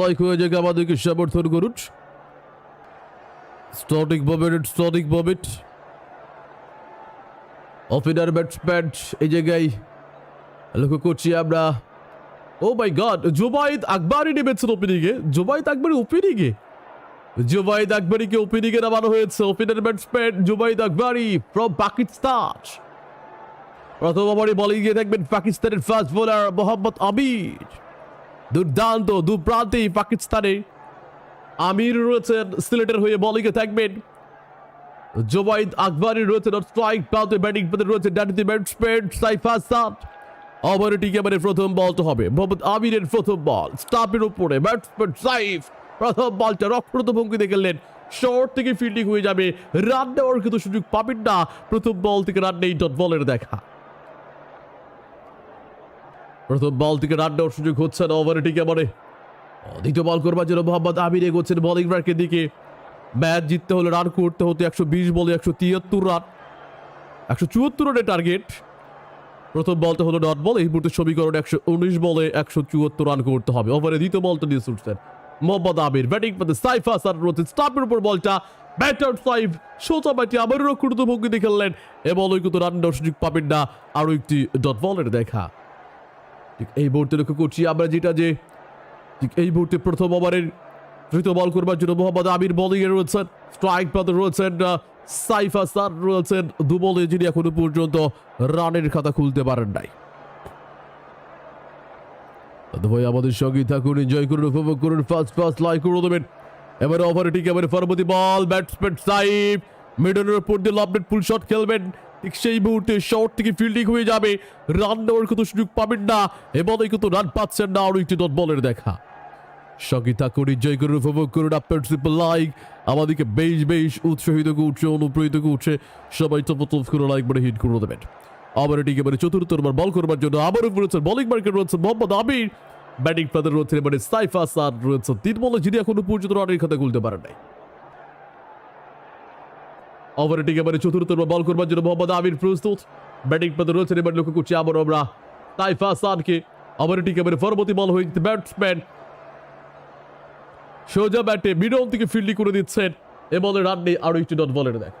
Like হয়ে যাক আমাদেরকে সমর্থন করুন। স্টটিক ববেট স্টটিক ববেট অফিনার ব্যাটসম্যান এই জায়গায় লক্ষ্য করছি আমরা। ও মাই গড জুবাইদ আকবরই নেমেছেন ওপেনিংয়ে জুবাইদ আকবরী ওপেনিংয়ে জুবাইদ আকবরীকে ওপেনিংয়ে নামানো হয়েছে। Opener batsman Zubaid Akbari from Pakistan প্রথম ওভারে বলিং গিয়ে দেখবেন পাকিস্তানের ফাস্ট বোলার মোহাম্মদ আমির। দুর্দান্ত দু প্রান্তেই পাকিস্তানে আমির রয়েছেন, সিলেটের হয়ে বলিংয়ে থাকবেন। জোবাইদ আকবরী রয়েছেন স্ট্রাইক প্রান্তে ব্যাটিং পথে রয়েছে ডানিতে ব্যাটসম্যান সাইফ হাসান ওভারে টিকে মানে প্রথম বলটা হবে। মোহাম্মদ আমিরের প্রথম বল স্টাফের উপরে ব্যাটসম্যান সাইফ। প্রথম বলটা রক্ষণত ভঙ্গি দেখলেন শর্ট থেকে ফিল্ডিং হয়ে যাবে। রান দেওয়ার কিন্তু সুযোগ পাবেন না। প্রথম বল থেকে রান নেই ডট বলের দেখা। প্রথম বল থেকে রান দেওয়ার সুযোগ হচ্ছে না ওভারে টিকে মানে দ্বিতীয় বল করবার জন্য মোহাম্মদ আমির এগোচ্ছেন বোলিং ব্রাকের দিকে। ম্যাচ জিততে হলে রান করতে হতো একশো বিশ বলে একশো তিয়াত্তর রান একশো চুয়াত্তর রানের টার্গেট প্রথম বলটা হলো ডট বল এই মুহূর্তে সমীকরণ একশো উনিশ বলে একশো চুয়াত্তর রান করতে হবে। ওভারে দ্বিতীয় বলটা নিয়ে ছুটছেন মোহাম্মদ আমির। ব্যাটিং পথে সাইফ হাসান রয়েছে স্টাফের উপর বলটা ব্যাট ব্যাটার সাইফ সোজা ব্যাটে আবারও রক্ষণত ভঙ্গিতে খেললেন। এ ওই কিন্তু রান দেওয়ার সুযোগ পাবেন না, আরও একটি ডট বলের দেখা। ঠিক এই মুহূর্তে লক্ষ্য করছি আমরা যেটা যে ঠিক এই মুহূর্তে প্রথম ওভারের তৃতীয় বল করবার জন্য মোহাম্মদ আমির বোলিং এ রয়েছেন স্ট্রাইক পথে রয়েছেন সাইফ হাসান রয়েছেন, দু বলে যিনি এখনও পর্যন্ত রানের খাতা খুলতে পারেন নাই। ভাই, আমাদের সঙ্গে থাকুন এনজয় করুন, উপভোগ করুন ফার্স্ট ফার্স্ট লাইক করে দেবেন। এবারে ওভারে ঠিক এবারে পরবর্তী বল ব্যাটসম্যান সাইফ মিডলের উপর দিয়ে লবনেট ফুল শট খেলবেন। সেই মুহূর্তে শর্ট থেকে ফিল্ডিং হয়ে যাবে। রান নেওয়ার কিন্তু সুযোগ পাবেন না, এবং কিন্তু রান পাচ্ছেন না, আরও একটি বলের দেখা। সঙ্গে থাকুন এনজয় করুন, উপভোগ করুন আপনার ট্রিপল লাইক আমাদেরকে বেশ বেশ উৎসাহিত করছে অনুপ্রেরিত করছে। সবাই টপ টপ করে লাইক মানে হিট করে দেবেন। আবার এটিকে এবারে চতুর্থ ওভার বল করবার জন্য আবারও রয়েছেন বোলিং মার্কেট রয়েছে মোহাম্মদ আমির। ব্যাটিং প্রান্তে রয়েছে এবারে সাইফ আসাদ রয়েছে তিন বলে, যিনি এখনও পর্যন্ত রানের খাতা খুলতে পারেন নাই। ওভার এটিকে এবারে চতুর্থ বল করবার জন্য মোহাম্মদ আমির প্রস্তুত। ব্যাটিং প্রান্তে রয়েছেন এবার লক্ষ্য করছি আবার আমরা তাইফা সানকে। আবার এবারে পরবর্তী বল হয়ে ব্যাটসম্যান সোজা ব্যাটে মিডল থেকে ফিল্ডিং করে দিচ্ছেন। এ বলে রান নেই আরও একটি ডট বলের দেখ।